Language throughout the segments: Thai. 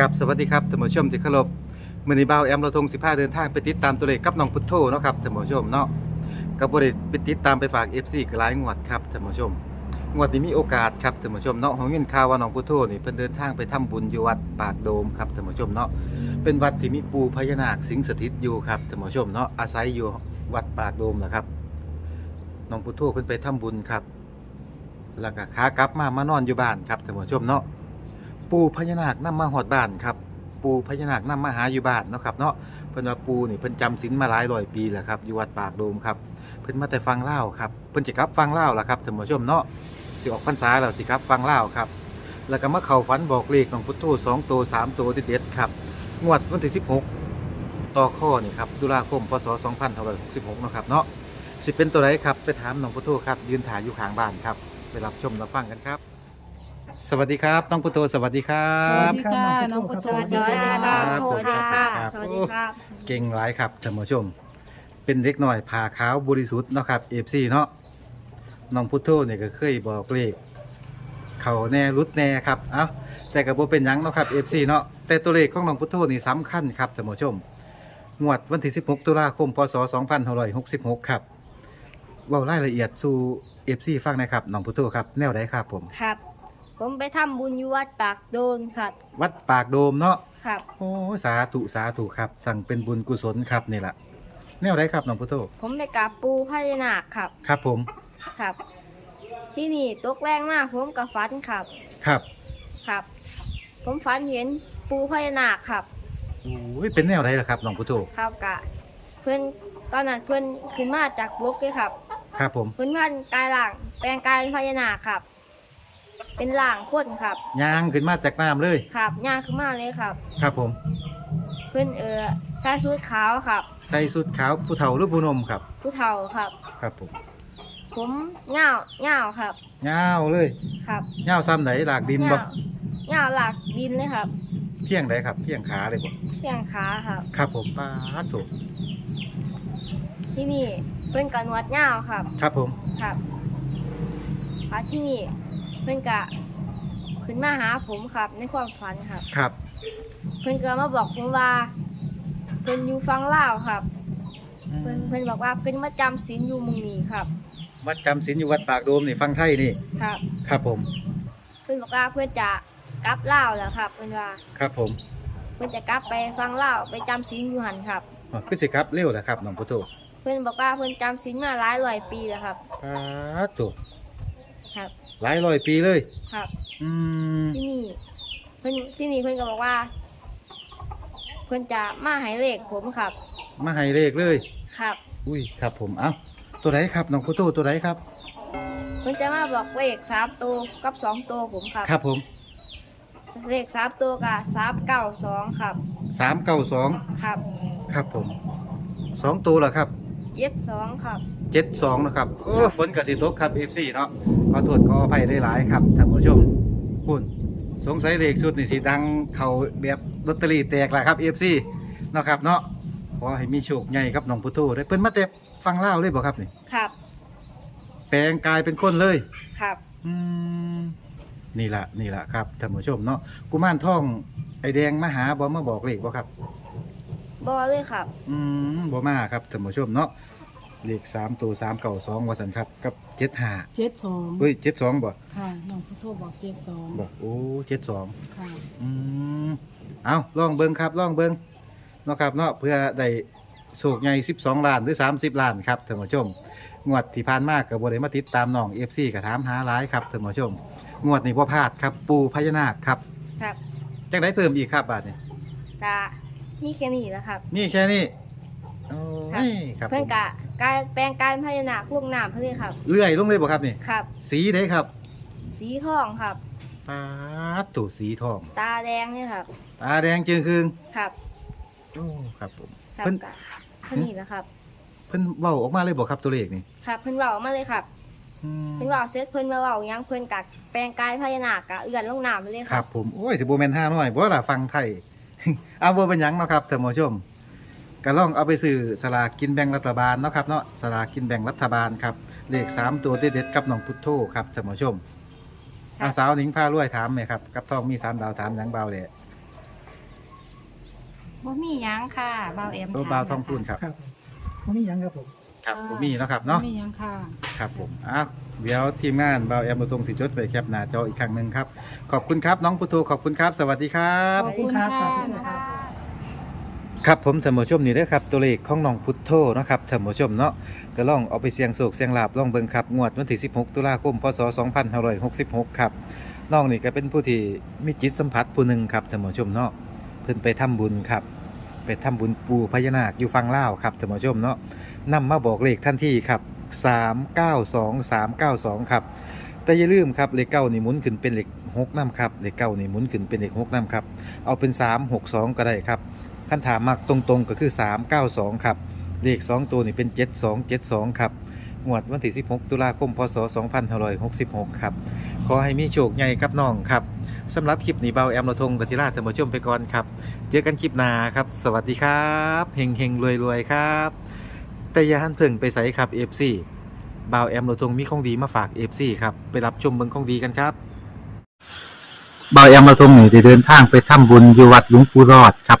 กับสวัสดีครับท่านผู้ชมที่เคารพมือนีบ่าวแอมเราทง15 เดินทางไปติดตามตัวเลขกับน้องพุทโธเนาะครับท่านผู้ชมเนาะก็บ่ได้ไปติดตามไปฝาก FC กหลายงวดครับท่านผู้ชม งวดนี้มีโอกาสครับท่านผู้ชมเนาะของยินข่าวว่าน้องพุทโธนี่เพิ่นเดินทางไปทำบุญอยู่วัดปากโดมครับท่านผู้ชมเนาะเป็นวัดที่มีปูพญานาคสิงสถิตอยู่ครับท่านผู้ชมเนาะอาศัยอยู่วัดปากโดมนะครับน้องพุทโธเพิ่นไปทำบุญครับ แล้วก็ขากลับมามานอนอยู่บ้านครับท่านผู้ชมเนาะ ปูพญานาคนำมาหอดบ้านครับ ปูพญานาคนำมาหาอยู่บ้านเนาะครับเนาะเพิ่นว่าปูนี่เพิ่นจำศีลมาหลายร้อยปีแล้วครับอยู่วัดปากโดมครับเพิ่นมาแต่ฟังเล่าครับเพิ่นสิกลับฟังเล่าล่ะครับท่านผู้ชมเนาะสิออกพรรษาแล้วสิกลับฟังเล่าครับ แล้วก็มาเข้าฝันบอกเลขของพุทโธสองตัวสามตัวเด็ดๆครับงวดวันที่16ต่อข้อนี่ครับตุลาคมพศ2566เนาะครับเนาะสิเป็นตัวไหนครับไปถามน้องพุทโธครับยืนถ่ายอยู่ข้างบ้านครับไปรับชมรับฟังกันครับ สวัสดีครับน้องพุทโธสวัสดีครัสวับ สดีค่ะน้องพุทโธสวัสดีค่ะครับสวัสดีค่ะครับสวัสดีครับ เก่งหลายครับท่านผู้ชม เป็นเด็กหน่อยผ่าขาวบริสุทธิ์เนาะครับเอฟซีเนาะน้องพุทโธเนี่ยก็เคยบอกเลขเขาแน่รุดแน่ครับเอ้าแต่ก็บ่เป็นหยังเนาะครับเอฟซีเนาะแต่ตัวเลขของน้องพุทโธนี่สำคัญครับท่านผู้ชมงวดวันที่ 16 ตุลาคมพศ2566 ครับเว้ารายละเอียดสู่ FC ฟังหนะครับน้องพุทโธครับแนวใดครับผม ครับ ผมไปทำบุญอยู่วัดปากโดนครับ วัดปากโดมเนาะครับ โอ้สาธุสาธุครับ สั่งเป็นบุญกุศลครับนี่แหละแนวใดครับน้องพุทโธผมไปกับปูพญานาคครับ ครับผมครับ ที่นี่ตกแรงมากผมกับฟันครับ ครับครับ ผมฝันเห็นปูพญานาคครับ โอ้ยเป็นแนวใดล่ะครับน้องพุทโธครับกะ เพื่อนตอนนั้นเพื่อนขึ้นมาจากบกเลยครับ ครับผม เพื่อนพันกายล่างแปลงกายเป็นพญานาคครับ เป็นล่างคนครับยางขึ้นมาจากน้ำเลย ครับย่างขึ้นมาเลยครับ ครับผม เพื่อนเออใส่ชุดขาวครับ ใส่สุดขาวผู้เฒ่าหรือผู้หนมครับ ผู้เฒ่าครับ ครับผมผมเงาเงาครับ ยาวเลยครับยาวซ้ำไหนหลากดินบ่เงาหลักดินเลยครับเพียงใดครับ เพียงขาเลยบ่เพียงขาครับ ครับผมป้าดถูกที่นี่เป็นกระนวดเงาครับ ครับผม ครับพาที่นี่เพื่อนกะขึ้นมาหาผมครับ ในความฝันครับ ครับ เพื่อนก็มาบอกผมว่าเพื่อนอยู่ฟังเล่าวครับ เพื่อนเพื่อนบอกว่าเพื่อนมาจำศีลอยู่หมุงนี้ครับ วัดจำศีลอยู่วัดปากโดมนี่ฟังไทยนี่ ครับ ครับผม เพื่อนบอกว่าเพื่อนจะกลับเล่าวแล้วครับ เพื่อนว่าครับผมเพื่อนจะกลับไปฟังเล่าวไปจำศีลอยู่หันครับ อ๋อคือสิครับเร็วนะครับน้องพุทโธเพื่อนบอกว่าเพื่อนจำศีลมาหลายร้อยปีแล้วครับป้าดถูก ครับ หลายร้อยปีเลย ครับ อืมที่นี่เพื่อนที่นี่เพื่อนก็บอกว่า เพื่อนจะมาให้เลขผมครับ มาให้เลขเลย ครับ อุ้ยครับผมเอ้าตัวไหนครับน้องพุทโธตัวไหนครับ เพื่อนจะมาบอกเลขสามตัวกับสองตัวผมครับ ครับผมเลขสามตัวกับสามเก้าสองครับ สามเก้าสองครับครับผมสองตัวเหรอครับเจ็ดสองครับเจ็ดสองนะครับโอ้ฝนกับสิตกครับเอฟซีเนาะ ขอโทษขออภัยได้หลายๆครับท่านผู้ชมคุณสงสัยเลขชุดนี่สิดังเขาแบบลอตเตอรี่แตกแหละครับเอฟซีเนาะครับเนาะขอให้มีโชคใหญ่ครับน้องพุทโธได้เพิ่นมาแต่ฟังเล่าวเลยบ่ครับนี่ครับ แปลงกายเป็นคนเลย ครับ อืมนี่ละนี่ละครับท่านผู้ชมเนาะกุมารทองไอแดงมาหาบ่มาบอกเลขบ่ครับ บอเลยครับ อืมบ่มาครับท่านผู้ชมเนาะ เลขสามตัวสามเก่าสองว่าสันครับ กับเจ็ดห้าเจ็ดสองเฮ้ยเจ็ดสองบ่ค่ะน้องพุทโธบอกเจ็ดสองบ่โอ้เจ็ดสองค่ะอืมเอาลองเบิ่งครับลองเบิ่งเนาะครับเนาะเพื่อได้โศกใหญ่สิบสองล้านหรือสามสิบล้านครับท่านผู้ชม งวดที่ผ่านมากับบ่ได้มาติดตามน้องเอฟซีกับถามหาหลายครับท่านผู้ชม งวดนี้บ่พลาดครับ ปูพญานาคครับครับจังได้เพิ่มอีกครับบาทนี่กะนี่แค่นี้แล้วครับ นี่แค่นี้โอ้ยครับเพื่อนผมกะ กายแปลงกายเป็นพญานาคลวงน้ำเพื่อนครับ เลื่อยลงเลยบ่ครับนี่ ครับ สีเด้ครับสีทองครับ ปาดตูสีทอง ตาแดงนี่ครับ ตาแดงจึงคืงครับโอ้ครับผม ครับเพิ่น กะแค่นี้แล้วครับ เพิ่นเว้าออกมาเลยบ่ครับตัวเลขนี่ครับ เพื่อนเว่ามาเลยครับ อืมเพื่อนเว่าเสร็จเพื่อนมาเว่าหยังเพื่อนกัดแปลงกายพญานาคกะเอื่อนลงน้ำไปเลยคครัรับ บผม โอ้ยสิบ่แม่นห้าน้อยบ่ล่ะฟังไทย เอาบ่เป็นหยังเนาะครับท่านผู้ชม ก็ลองเอาไปซื้อสลากกินแบ่งรัฐบาลเนาะครับเนาะสลากกินแบ่งรัฐบาลครับเลขสามตัวเด็ดๆกับน้องพุทโธครับท่านผู้ชมครับอาสาวหนิงพารวยถามไหมครับกับทองมีสามดาวถามหยังเบาเลยบ่มีหยังค่ะเบาแอมโอ้บ่าวทองพูนครับครับผมมีหยังครับผมครับผมมีเนาะครับเนาะมีหยังค่ะ ครับผมอ้าวเดี๋ยวทีมงานบ่าวแอมเราตรงสิจดไปแคปหน้าจออีกครั้งหนึ่งครับ ขอบคุณครับ น้องพุทโธขอบคุณครับ สวัสดีครับ ขอบคุณค่ะ ขอบคุณครับ ครับผมท่านผู้ชมนี่เด้อครับตัวเลขของน้องพุทโธนะครับท่านผู้ชมเนาะก็ล่องเอาไปเสียงโศกเสียงลาบล่องเบิงครับงวดวันที่ 16 ตุลาคมพศ 2566 ครับน้องนี่ก็เป็นผู้ที่มีจิตสัมผัสผู้หนึ่งครับท่านผู้ชมเนาะเพิ่นไปทำบุญครับ ไปทำบุญปูพญานาคอยู่ฝั่งลาครับท่านผู้ชมเนาะนำมาบอกเลขทันที่ครับ 392 392 ครับแต่อย่าลืมครับเลขเก้านี่หมุนขึ้นเป็นเลขหกน้ำครับเลขเก้านี่หมุนขึ้นเป็นเลขหกน้ำครับเอาเป็น 3 6 2 ก็ได้ครับ คันถามมักตรงๆก็คือ 392 ครับ เลข 2 ตัวนี่เป็น 7272 ครับงวดวันที่ 16 ตุลาคม พศ 2566 ครับ ขอให้มีโชคใหญ่ครับน้องครับสำหรับคลิปนี้เบาแอมระทงกศิราท่านผู้ชมไปก่อนครับ เจอกันคลิปหน้าครับ สวัสดีครับเฮงเฮงรวยรวยครับ แต่อย่าหันเพิ่งไปใส่ครับ FC บ่าวแอมโรทงมีของดีมาฝาก FC ครับ ไปรับชมเบิ่งของดีกันครับบาวแอมโรทงนี่ได้เดินทางไปทำบุญอยู่วัดหลวงปู่รอดครับ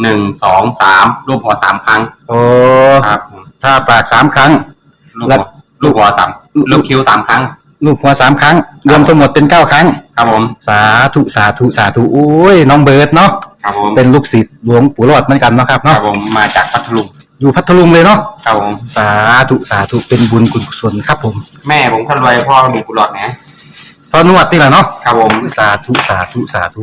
หนึ่งสองสามรูปหัวสามครั้งโอ้ครับผมถ้าปากสามครั้ง ลูกแล้หัววลูกหัวต่ำลูกคิ้วสามครั้ง ลูกหัวสามครั้ง รวมทั้งหมดเป็นเก้าครั้ง ครับผม สาธุสาธุสาธุโอ้ยน้องเบิร์ดเนาะครับผมเป็นลูกศิษย์หลวงปู่รอดเหมือนกันเนาะครับครัเนาะบผมมาจากพัทลุงอยู่พัทลุงเลยเนาะครับผมสาธุสาธุเป็นบุญคุณกุศลครับผมแม่ผมคนรวยพ่อมีกุหลาบนะพอนวดนี่แหละเนาะครับผม สาธุสาธุสาธุ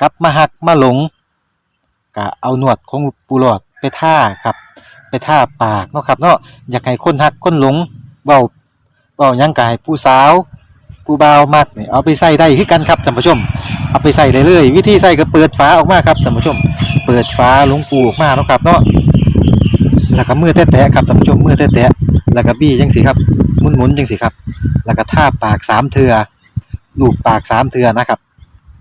กลับมาหักมาหลงก็เอาหนวดของปูหลอดไปท่าครับ ไปท่าปากเนาะครับเนาะอยากให้คนหักคนหลงเว้าเว้ายังกายผู้สาวผู้บ่าวมักนี่เอาไปใส่ได้คือกันครับท่านผู้ชม เอาไปใส่ได้เลย วิธีใส่ก็เปิดฝาออกมาครับท่านผู้ชม เปิดฝาหลวงปูออกมาเนาะครับเนาะแล้วก็มือแตะๆครับท่านผู้ชมมือแตะๆแล้วก็บี้จังสิครับหมุนๆจังสิครับ แล้วก็ท่าปากสามเทือลูบปากสามเทือนะครับ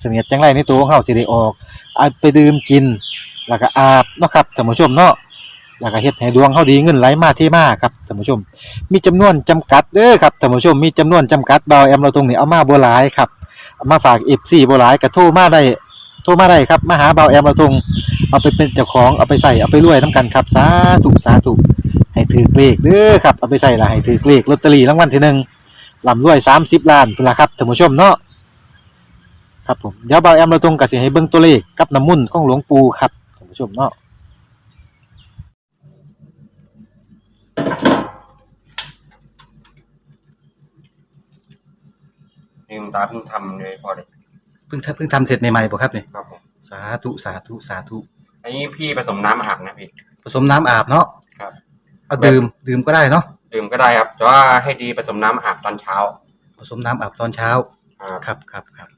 เสนียดจังไรในตัวของเฮาสิได้ออกเอาไปดื่มกิน แล้วก็อาบเนาะครับท่านผู้ชมเนาะแล้วก็เฮ็ดให้ดวงเขาดีเงินไหลมาเที่มาครับท่านผู้ชม มีจำนวนจำกัดเด้อครับท่านผู้ชมมีจำนวนจำกัดเบาแอมเราตรงนี้เอามาบ่หลายครับามาฝาก FC บ่หลายก็โทรมาได้โทรมาได้ครับมาหาเบาแอมเราตรงเอาไปเป็นเจ้าของเอาไปใส่เอาไปรวยนํกันครับสาธุสาธุให้ถือเลขเด้อครับเอาไปใส่ละให้ถือเลขลอตเตอรี่รางวัลที่หนึ่งลำรวย30ล้านพุ่นละครับท่านผู้ชมเนาะ ครับผมเดี๋ยวเบาแอมเราตรงก็สิให้เบิ่งตัวเลขกับน้ำมุ่นต์ของหลวงปู่ครับท่านผู้ชมเนาะลืมตาเพิ่งทำเลยพอเลยเพิ่งทำเพิ่งทำเสร็จใหม่ๆบ่ครับเนี่ยครับผมสาธุสาธุสาธุอันนี้พี่ผสมน้ำอาบนะพี่ ผสมน้ำอาบเนาะครับ เอาดื่มดื่มก็ได้เนาะดื่มก็ได้ครับแต่ว่าให้ดีผสมน้ำอาบตอนเช้า ผสมน้ำอาบตอนเช้า ครับครับครับครับ